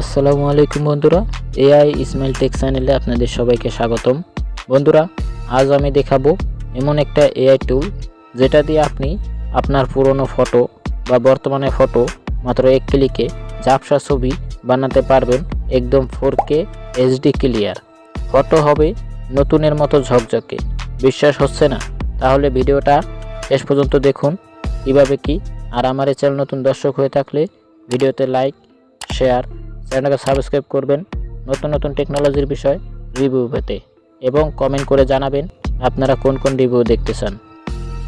আসসালামু আলাইকুম বন্ধুরা, এআই ইসমাইল টেক চ্যানেলে আপনাদের সবাইকে স্বাগতম। বন্ধুরা, আজ আমি দেখাবো এমন একটা এআই টুল যেটা দিয়ে আপনি আপনার পুরনো ফটো বা বর্তমানে ফটো মাত্র এক ক্লিকে ঝাপসা ছবি বানাতে পারবেন একদম four K HD clear photo হবে নতুনের মতো ঝকঝকে, বিশ্বাস হচ্ছে না? তাহলে ভিডিওটা শেষ পর্যন্ত দেখুন, কীভাবে কি? আর আমার এই চ্যানেল নতুন দর্শক হয়ে থাকলে ভিডিওতে লাইক শেয়ার চ্যানেলকে সাবস্ক্রাইব করবেন নতুন নতুন টেকনোলজির বিষয় রিভিউ পেতে এবং কমেন্ট করে জানাবেন আপনারা কোন কোন রিভিউ দেখতে চান।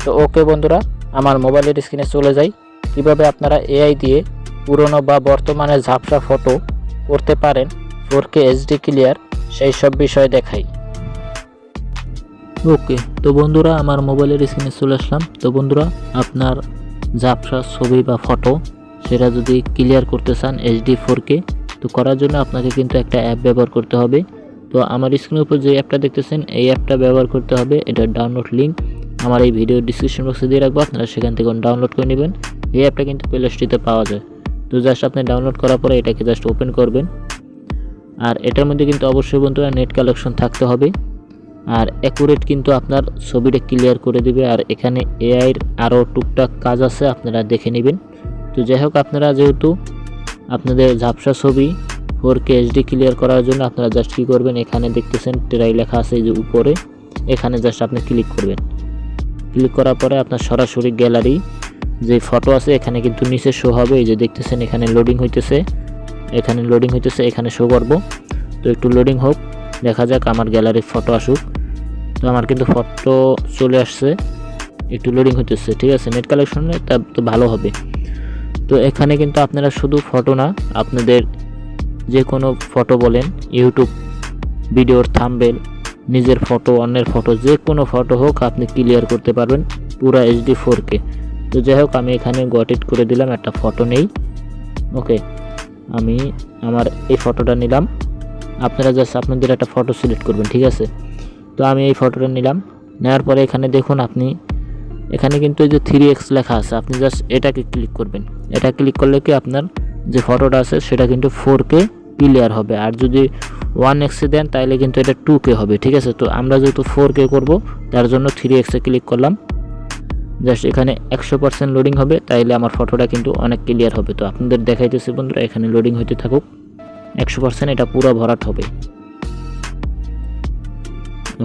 তো ওকে বন্ধুরা, আমার মোবাইলের স্ক্রিনে চলে যাই। কীভাবে আপনারা এআই দিয়ে পুরনো বা বর্তমানে ঝাপসা ফটো করতে পারেন ফোর কে এইচডি ক্লিয়ার সেই সব বিষয় দেখাই। ওকে তো বন্ধুরা, আমার মোবাইলের স্ক্রিনে চলে আসলাম। তো বন্ধুরা, আপনার ঝাপসা ছবি বা ফটো সেটা যদি ক্লিয়ার করতে চান এইচডি ফোর কে তো করার জন্য আপনাকে কিন্তু একটা অ্যাপ ব্যবহার করতে হবে। তো আমার স্ক্রিনের উপর যে অ্যাপটা দেখতেছেন, এই অ্যাপটা ব্যবহার করতে হবে। এটার ডাউনলোড লিঙ্ক আমার এই ভিডিও ডিসক্রিপশন বক্সে দিয়ে রাখব। আপনারা সেখান থেকে ডাউনলোড করে নেবেন। এই অ্যাপটা কিন্তু প্লে স্টোরিতে পাওয়া যায়। তো জাস্ট আপনি ডাউনলোড করার পরে এটাকে জাস্ট ওপেন করবেন। আর এটার মধ্যে কিন্তু অবশ্যই বন্ধুরা নেট কালেকশন থাকতে হবে। আর অ্যাকুরেট কিন্তু আপনার ছবিটা ক্লিয়ার করে দিবে। আর এখানে এআইয়ের আরও টুকটাক কাজ আছে, আপনারা দেখে নেবেন। তো যাই হোক, আপনারা যেহেতু আপনাদের ঝাপসা ছবি ফোর কে এইচডি ক্লিয়ার করার জন্য আপনারা জাস্ট কী করবেন, এখানে দেখতেছেন ট্রাই লেখা আছে যে উপরে, এখানে জাস্ট আপনি ক্লিক করবেন। ক্লিক করার পরে আপনার সরাসরি গ্যালারি যে ফটো আছে এখানে কিন্তু নিচে শো হবে, এই যে দেখতেছেন এখানে লোডিং হইতেছে, এখানে লোডিং হইতেছে, এখানে শো করব। তো একটু লোডিং হোক, দেখা যাক আমার গ্যালারির ফটো আসুক। তো আমার কিন্তু ফটো চলে আসছে, একটু লোডিং হইতেছে, ঠিক আছে? নেট কালেকশনে তা তো ভালো হবে। তো এখানে কিন্তু আপনারা শুধু ফটো না, আপনাদের যে কোনো ফটো বলেন ইউটিউব ভিডিওর থাম্বেল নিজের ফটো অন্যের ফটো যে কোনো ফটো হোক আপনি ক্লিয়ার করতে পারবেন পুরো এইচডি ফোর কে তো যাই হোক, আমি এখানে গটেড করে দিলাম, একটা ফটো নেই। ওকে আমি আমার এই ফটোটা নিলাম। আপনারা জাস্ট আপনাদের একটা ফটো সিলেক্ট করবেন, ঠিক আছে? তো আমি এই ফটোটা নিলাম। নেওয়ার পরে এখানে দেখুন, আপনি এখানে কিন্তু এই যে থ্রি এক্স লেখা আছে, আপনি জাস্ট এটাকে ক্লিক করবেন। এটা ক্লিক করলে কি আপনার যে ফটোটা আছে, সেটা কিন্তু ফোর কে ক্লিয়ার হবে। আর যদি ওয়ান এক্সে দেন তাহলে কিন্তু এটা টু কে হবে, ঠিক আছে? তো আমরা যেহেতু ফোর কে করব, তার জন্য থ্রি এক্সে ক্লিক করলাম। জাস্ট এখানে একশো পার্সেন্ট লোডিং হবে, তাইলে আমার ফটোটা কিন্তু অনেক ক্লিয়ার হবে। তো আপনাদের দেখাইতেছে বন্ধুরা, এখানে লোডিং হইতে থাকুক। একশো পার্সেন্ট এটা পুরো ভরাট হবে।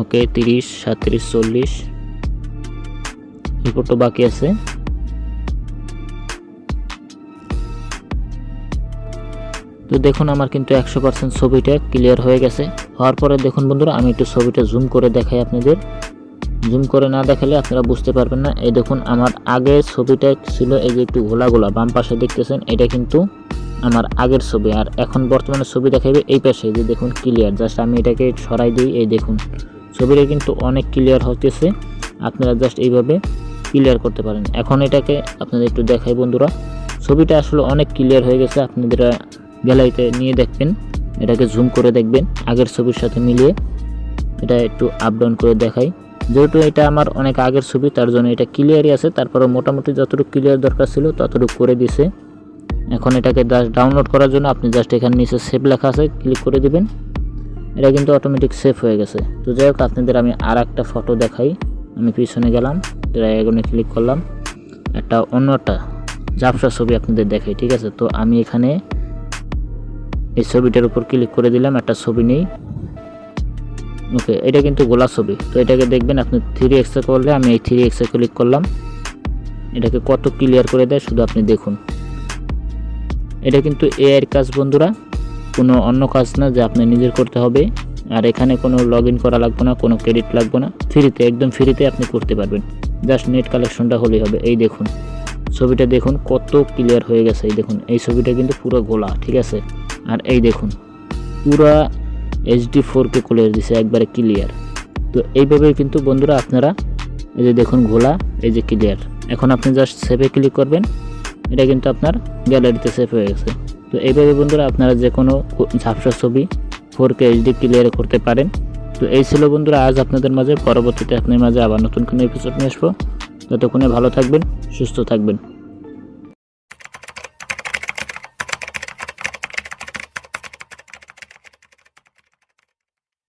ওকে তিরিশ, সাঁত্রিশ, চল্লিশ। রিপোর্টও বাকি আছে। তো দেখুন, আমার কিন্তু একশো পার্সেন্ট ছবিটা ক্লিয়ার হয়ে গেছে। হওয়ার পরে দেখুন বন্ধুরা, আমি একটু ছবিটা জুম করে দেখাই আপনাদের। জুম করে না দেখালে আপনারা বুঝতে পারবেন না। এই দেখুন, আমার আগের ছবিটা ছিল এই যে একটু ঘোলা ঘোলা বাম পাশে দেখতেছেন, এটা কিন্তু আমার আগের ছবি। আর এখন বর্তমানে ছবি দেখাবে এই পাশে যে দেখুন ক্লিয়ার জাস্ট আমি এটাকে সরাই দিই, এই দেখুন। ছবিটা কিন্তু অনেক ক্লিয়ার হতেছে আপনারা জাস্ট এইভাবে ক্লিয়ার করতে পারেন। এখন এটাকে আপনাদের একটু দেখাই বন্ধুরা। ছবিটা আসলে অনেক ক্লিয়ার হয়ে গেছে আপনারা গ্যালারিতে নিয়ে দেখবেন। এটাকে জুম করে দেখবেন, আগের ছবির সাথে মিলিয়ে। এটা একটু আপ ডাউন করে দেখাই। যেহেতু এটা আমার অনেক আগের ছবি, তার জন্য এটা ক্লিয়ারই আছে। তারপরে মোটামুটি যতটুকু ক্লিয়ার দরকার ছিল, ততটুকু করে দিছে এখন এটাকে ডাউনলোড করার জন্য আপনি জাস্ট এখানে নিচে সেভ লেখা আছে ক্লিক করে দিবেন। এটা কিন্তু অটোমেটিক সেভ হয়ে গেছে। তো যাই হোক, আপনাদের আমি আর একটা ফটো দেখাই। আমি পিছনে গেলাম ড্রাগনে ক্লিক করলাম। একটা অন্য একটা ঝাপসা ছবি আপনাদের দেখাই, ঠিক আছে? তো আমি এখানে এই ছবিটার উপর ক্লিক করে দিলাম, একটা ছবি নেই। ওকে এটা কিন্তু গোলা ছবি। তো এটাকে দেখবেন আপনি থ্রি এক্সে করলে আমি এই থ্রি এক্সে ক্লিক করলাম। এটাকে কত ক্লিয়ার করে দেয় শুধু আপনি দেখুন। এটা কিন্তু এআইয়ের কাজ, বন্ধুরা। কোনো অন্য কাজ না, যে আপনি নিজের করতে হবে। আর এখানে কোনো লগ ইন করা লাগবে না, কোনো ক্রেডিট লাগবে না। ফ্রিতে একদম ফ্রিতে আপনি করতে পারবেন। জাস্ট নেট কালেকশনটা হলেই হবে। এই দেখুন, ছবিটা দেখুন, কত ক্লিয়ার হয়ে গেছে। এই দেখুন, এই ছবিটা কিন্তু পুরো গোলা, ঠিক আছে? আর এই দেখুন, পুরা এইচডি ফোর কে করে দিছে, একবারে ক্লিয়ার তো এইভাবে কিন্তু বন্ধুরা আপনারা এই যে দেখুন ঘোলা এই যে ক্লিয়ার এখন আপনি জাস্ট সেভে ক্লিক করবেন। এটা কিন্তু আপনার গ্যালারিতে সেভ হয়ে গেছে। তো এইভাবে বন্ধুরা আপনারা যে কোনো ঝাপসা ছবি ফোর কে এইচডি ক্লিয়ার করতে পারেন। তো এই ছিল বন্ধুরা, আজ আপনাদের মাঝে, পরবর্তীতে আপনার মাঝে আবার নতুন কোনো এপিসোড নিয়ে আসব। ততক্ষণে ভালো থাকবেন, সুস্থ থাকবেন।